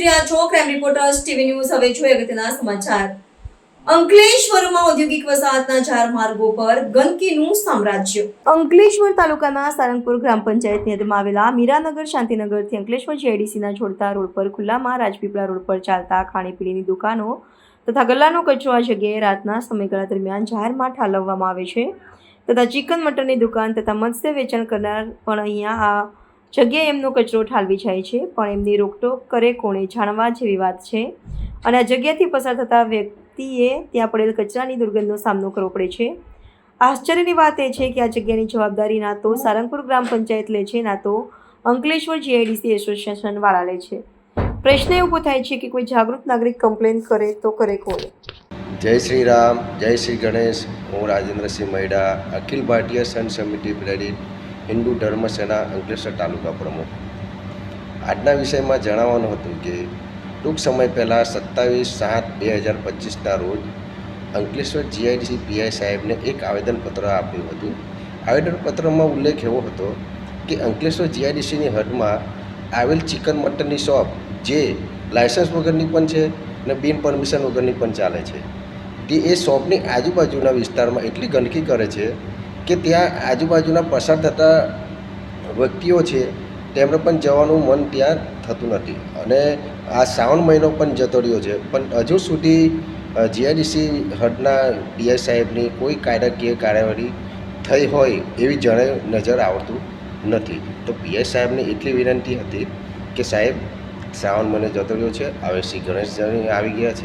રહ્યા છો crime reporters TV news હવે જોઈએ અગત્યના સમાચાર. અંકલેશ્વરમાં ઔદ્યોગિક વસાહતના ચાર માર્ગો પર ગંદકીનું સામ્રાજ્ય. અંકલેશ્વર તાલુકાના સારંગપુર ગ્રામ પંચાયતની અંદરમાં આવેલા મીરાનગર શાંતિનગરથી અંકલેશ્વર જેડીસીના જોડતા રોડ પર ખુલ્લામાં રાજપીપળા રોડ પર ચાલતા ખાણીપીણીની દુકાનો તથા ગલ્લાનો કચરો આ જગ્યાએ રાતના સમયગાળા દરમિયાન જાહેરમાં ઠાલવવામાં આવે છે તથા ચિકન મટનની દુકાન તથા મત્સ્ય વેચાણ કરનાર પણ અહીંયા આ જગ્યાએ એમનો કચરો ઠાલવી જાય છે, પણ એમની રોકટોક કરે કોણે જાણવા જેવી વાત છે. અને આ જગ્યાથી પસાર થતા વ્યક્તિએ ત્યાં પડેલ કચરાની દુર્ગંધનો સામનો કરવો પડે છે. આશ્ચર્યની વાત એ છે કે આ જગ્યાની જવાબદારી ના તો સારંગપુર ગ્રામ પંચાયત લે છે, ના તો અંકલેશ્વર જીઆઈડીસી એસોસિએશન વાળા લે છે. પ્રશ્ન ઊભો થાય છે કે કોઈ જાગૃત નાગરિક કમ્પ્લેન કરે તો કરે કોણ? જય શ્રી રામ, જય શ્રી ગણેશ, હું રાજેન્દ્રસિંહ મૈડા, અખિલ ભારતીય સન સમિતિ પ્રેરિત હિન્દુ ધર્મ સેના અંકલેશ્વર તાલુકા પ્રમુખ. આજના વિષયમાં જણાવવાનું હતું કે, ટૂંક સમય પહેલાં સત્તાવીસ સાત બે હજાર પચીસના રોજ અંકલેશ્વર જીઆઈડીસી પીઆઈ સાહેબને એક આવેદનપત્ર આપ્યું હતું. આવેદનપત્રમાં ઉલ્લેખ એવો હતો કે, અંકલેશ્વર જીઆઈડીસીની હદમાં આવેલ ચિકન મટનની શોપ, જે લાયસન્સ વગરની પણ છે અને બિન પરમિશન વગરની પણ ચાલે છે. તે એ શોપની આજુબાજુના વિસ્તારમાં એટલી ગંદકી કરે છે કે ત્યાં આજુબાજુના પસાર થતા વ્યક્તિઓ છે, તેમને પણ જવાનું મન ત્યાં થતું નથી. અને આ શ્રાવણ મહિનો પણ જતો રહ્યો છે. પણ હજુ સુધી જીઆઈડીસી હડના ડીઆઈ સાહેબની કોઈ કાયદાકીય કાર્યવાહી થઈ હોય એવી જણે નજર આવતું નથી. તો પીઆઈ સાહેબને એટલી વિનંતી હતી કે સાહેબ, શ્રાવણ મહિનો જતો રહ્યો છે. હવે શ્રી ગણેશ આવી ગયા છે.